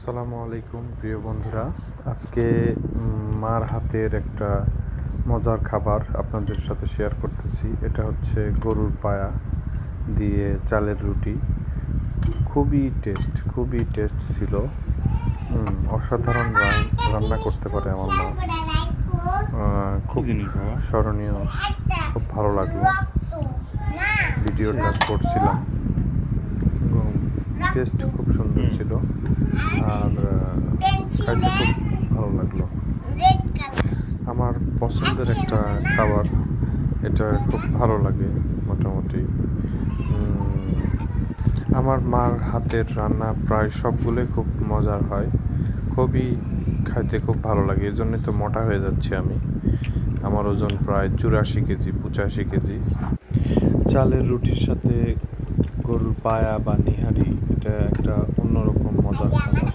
আসসালামু আলাইকুম প্রিয় বন্ধুরা। আজকে মার হাতের একটা মজার খাবার আপনাদের সাথে শেয়ার করতেছি। এটা হচ্ছে গরুর পায়া দিয়ে চালের রুটি। খুবই টেস্ট খুবই টেস্ট ছিল। অসাধারণ রান- রান্না করতে পারে আমার মা। খুব স্মরণীয় খুব ভালো লাগল। ভিডিওটা করছিলাম। টেস্ট খুব সুন্দর ছিল। আর খাইতে খুব ভালো লাগল। আমার পছন্দের একটা খাবার এটা খুব ভালো লাগে মোটামুটি। আমার মার হাতের রান্না প্রায় সবগুলোই খুব মজার হয়। খুবই খাইতে খুব ভালো লাগে এই জন্যই তো মোটা হয়ে যাচ্ছি আমি। আমার ওজন প্রায় চুরাশি কেজি পঁচাশি কেজি। চালের রুটির সাথে গরুর পায়া বা নিহারি এটা একটা অন্যরকম মজার খাবার